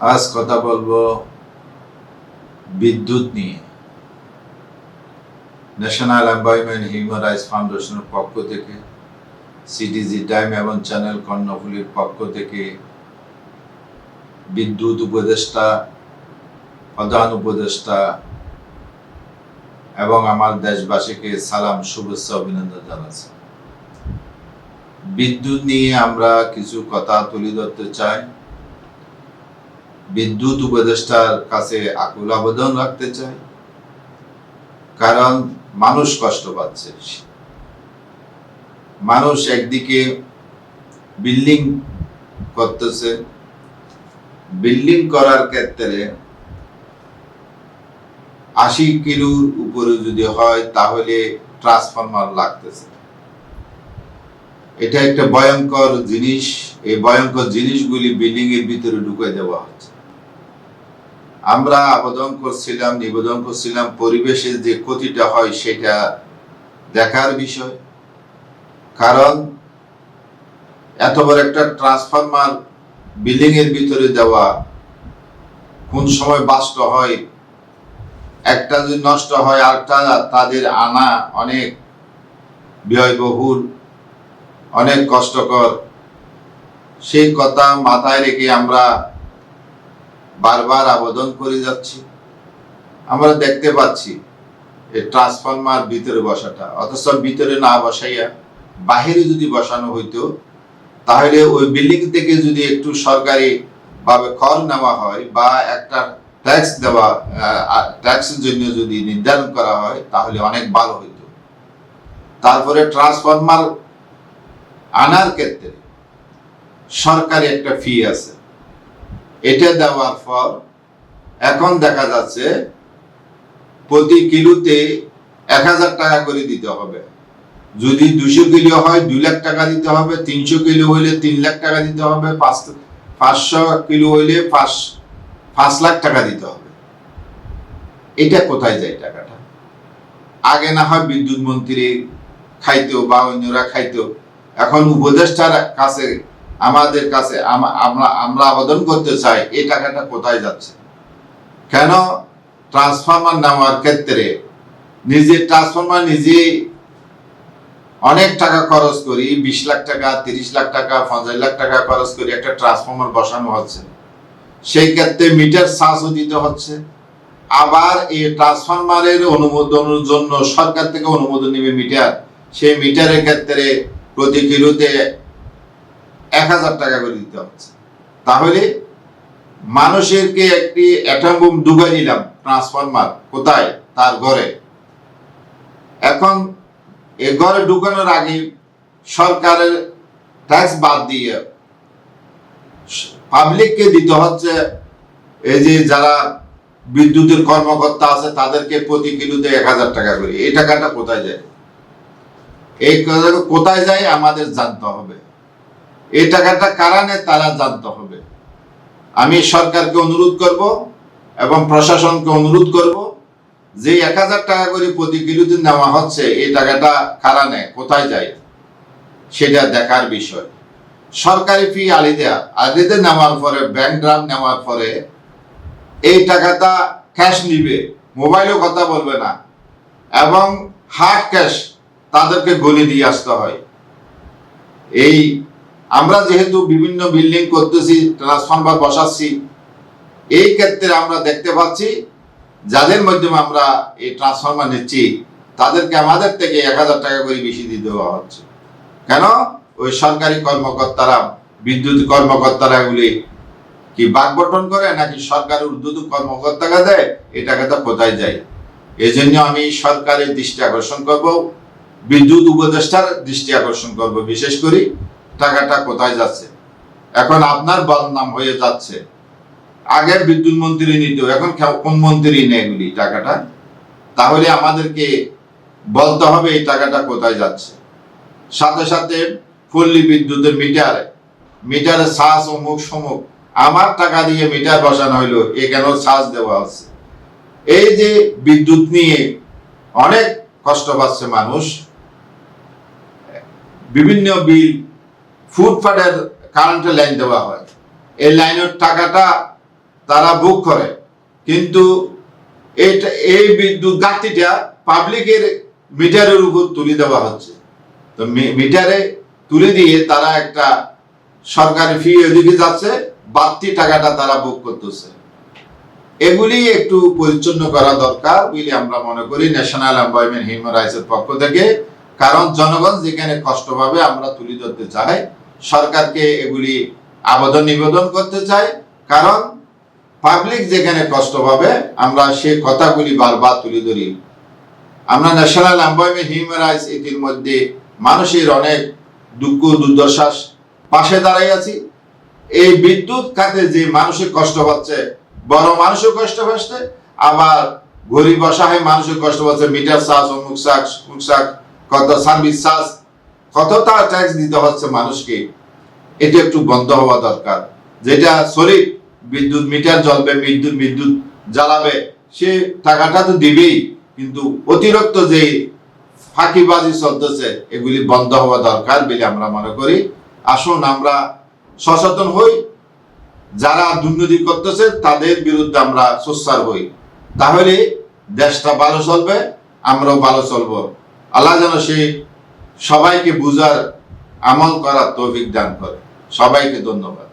আজ কথা বলব বিদ্যুৎ নিয়ে। ন্যাশনাল এনভায়রনমেন্ট হিউম্যান রাইটস ফাউন্ডেশনের পক্ষ থেকে সিটিজি টাইম এবং চ্যানেল কর্ণফুলির পক্ষ থেকে বিদ্যুৎ উপদেষ্টা, প্রধান উপদেষ্টা এবং আমার দেশবাসীকে সালাম, শুভেচ্ছা, অভিনন্দন জানাচ্ছি। বিদ্যুৎ নিয়ে আমরা কিছু কথা তুলে ধরতে চাই। বিদ্যুৎ উপদেষ্টার কাছে আকুল আবেদন রাখতে চাই। কারণ মানুষ কষ্ট পাচ্ছে। মানুষ একদিকে বিল্ডিং করতেছে। বিল্ডিং করার ক্ষেত্রে আশি কিলোর উপরে যদি হয়, তাহলে ট্রান্সফরমার লাগতেছে। এটা একটা ভয়ঙ্কর জিনিস। এই ভয়ঙ্কর জিনিসগুলি বিল্ডিং এর ভিতরে ঢুকে দেওয়া হচ্ছে। আমরা আবেদন করছিলাম, নিবেদন করছিলাম পরিবেশের যে ক্ষতিটা হয় সেটা দেখার বিষয়। কারণ এত বড় একটা ট্রান্সফরমার বিল্ডিং এর ভিতরে দেওয়া কোন সময় বাস্ট হয়, একটা যদি নষ্ট হয়, আরেকটা তাদের আনা অনেক ব্যয়বহুল, অনেক কষ্টকর। সেই কথা মাথায় রেখে আমরা বারবার আবেদন করে যাচ্ছি। আমরা দেখতে পাচ্ছি এই ট্রান্সফরমার ভিতরে বসাটা। অথচ ভিতরে না বসাইয়া বাহিরে যদি বসানো হইতো, তাহলে ওই বিল্ডিং থেকে যদি একটু সরকারি ভাবে কর নেওয়া হয় বা একটা ট্যাক্স দেওয়া ট্যাক্সের জন্য যদি নির্ধারণ করা হয়, তাহলে অনেক ভালো হইতো। তারপরে ট্রান্সফরমার আনার ক্ষেত্রে সরকারি একটা ফি আছে। এটা দেওয়ার পর এখন দেখা যাচ্ছে প্রতি কিলোতে এক হাজার টাকা করে দিতে হবে। যদি দুশো কিলো হয়, দুই লাখ টাকা দিতে হবে, তিনশো কিলো হইলে তিন লাখ টাকা দিতে হবে, পাঁচ, পাঁচশো কিলো হইলে পাঁচ পাঁচ লাখ টাকা দিতে হবে। এটা কোথায় যায় টাকাটা? আগে না হয় বিদ্যুৎ মন্ত্রী খাইতো বা অন্যরা খাইতো। এখন উপদেষ্টার কাছে আমাদের কাছে আমরা আমরা আবেদন করতে চাই, এই টাকাটা কোথায় যাচ্ছে? কেন? ট্রান্সফরমার নেওয়ার ক্ষেত্রে নিজে ট্রান্সফরমার নিজে অনেক টাকা খরচ করি, বিশ লাখ টাকা, তিরিশ লাখ টাকা, পঞ্চাশ লাখ টাকা খরচ করি, একটা ট্রান্সফরমার বসানো হচ্ছে। সেই ক্ষেত্রে মিটার চার্জও দিতে হচ্ছে। আবার এই ট্রান্সফরমারের অনুমোদনের জন্য সরকার থেকে অনুমোদন নেবে মিটার। সেই মিটারের ক্ষেত্রে প্রতি কিলোতে এক হাজার টাকা করে দিতে হচ্ছে। তাহলে মানুষেরকে একটি অ্যাটম বোম ডুবাই নিলাম ট্রান্সফরমার কোথায়? তার ঘরে। এখন এ ঘরে ঢুকানোর আগে সরকারের ট্যাক্স বাদ দিয়ে পাবলিককে দিতে হচ্ছে। এই যে যারা বিদ্যুতের কর্মকর্তা আছে, তাদেরকে প্রতি কিলোতে এক হাজার টাকা করে। এই টাকাটা কোথায় যায়? এই কোথায় যায়? আমাদের জানতে হবে। এই টাকাটা কারণে তারা জানতে হবে। আমি সরকারকে অনুরোধ করব এবং প্রশাসনকে অনুরোধ করব যে এক হাজার টাকা করে প্রতি কিলোতে নেওয়া হচ্ছে, এই টাকাটা কারণে কোথায় যায়, সেটা দেখার বিষয়। সরকারি ফি আলিদেয়া আলিদে নেওয়ার পরে ব্যাংক ড্রাফট নেওয়ার পরে এই টাকাটা ক্যাশ নিবে, মোবাইলেও কথা বলবে না এবং হার্ড ক্যাশ তাদেরকে গলি দিয়ে আসতে হয়। এই আমরা যেহেতু বিভিন্ন বিল্ডিং করতেছি ট্রান্সফরমার বসাচ্ছি, এই ক্ষেত্রে আমরা দেখতে পাচ্ছি, যাদের মাধ্যমে আমরা এই ট্রান্সফরমার নিচ্ছি, তাদেরকে আমাদের থেকে এক হাজার টাকা করে বেশি দিয়ে দেওয়া হচ্ছে। কেন? ওই সরকারি কর্মকর্তারা, বিদ্যুৎ কর্মকর্তারা এগুলি কি বাকবটন করে, নাকি সরকারের উদ্যুত কর্মকর্তাকে দেয়? এই টাকাটা কোথায় যায়? এই জন্য আমি সরকারের দৃষ্টি আকর্ষণ করব, বিদ্যুৎ উপদেষ্টার দৃষ্টি আকর্ষণ করব, বিশেষ করে টাকাটা কোথায় যাচ্ছে? এখন আপনার বদনাম হয়ে যাচ্ছে। আগে বিদ্যুৎ মন্ত্রী নিত, এখন কোন মন্ত্রী নেয় এগুলি টাকাটা? তাহলে আমাদেরকে বলতে হবে এই টাকাটা কোথায় যাচ্ছে। সাথে সাথে পল্লী বিদ্যুতের মিটার, মিটারে শ্বাস অমুক সমুক, আমার টাকা দিয়ে মিটার বসানো হইল, এ কেন শ্বাস দেওয়া হচ্ছে? এই যে বিদ্যুৎ নিয়ে অনেক কষ্ট পাচ্ছে মানুষ, বিভিন্ন বিল ফুটপাতের কারেন্টের লাইন দেওয়া হয়। এই লাইনের টাকাটা তারা বুক করে। কিন্তু এটা, এই বিদ্যুৎ ঘাটতিটা পাবলিকের মিটারের উপর তুলে দেওয়া হচ্ছে। তো মিটারে তুলে দিয়ে তারা একটা সরকারি ফি ওদিকে যাচ্ছে, বাড়তি টাকাটা তারা বুক করতেছে। এগুলি একটু পরিচ্ছন্ন করা দরকার বলে আমরা মনে করি ন্যাশনাল এমপ্লয়মেন্ট হিউম্যান রাইটসের পক্ষ থেকে। কারণ জনগণ যেখানে কষ্ট পাবে আমরা তুলে ধরতে চাই সরকারকে এগুলি আবেদন নিবেদন করতে চাই। কারণ পাবলিক যেখানে কষ্ট পাবে, আমরা সে কথাগুলি বারবার তুলে ধরি। আমরা ন্যাশনাল এমপ্লয়মেন্ট হিউম্যান রাইটস এটির মধ্যে মানুষের অনেক দুঃখ, দুর্দশার পাশে দাঁড়াই আছি। এই বিদ্যুৎ খাতে যে মানুষের কষ্ট পাচ্ছে বড় মানুষও কষ্ট পাচ্ছে আবার গরিব অসহায় মানুষের কষ্ট পাচ্ছে মিটার চার্জ, অমুক চার্জ অমুক চার্জ, কত সার্ভিস চার্জ কত তার ট্যাক্স দিতে হচ্ছে মানুষকে, এটা একটু বন্ধ হওয়া দরকার। যেটা শরীর, বিদ্যুৎ মিটার জ্বলবে, বিদ্যুৎ বিদ্যুৎ জ্বালাবে, সে টাকাটা তো দিবেই। কিন্তু অতিরিক্ত যে ফাঁকিবাজি চলতেছে, এগুলি বন্ধ হওয়া দরকার বলে আমরা মনে করি। আসুন আমরা সচেতন হই। যারা দুর্নীতি করতেছে, তাদের বিরুদ্ধে আমরা সোচ্চার হই। তাহলে দেশটা ভালো চলবে, আমরাও ভালো চলবো। আল্লাহ যেন সেই সবাইকে বুঝার আমল করার তৌফিক দান করে। সবাইকে ধন্যবাদ।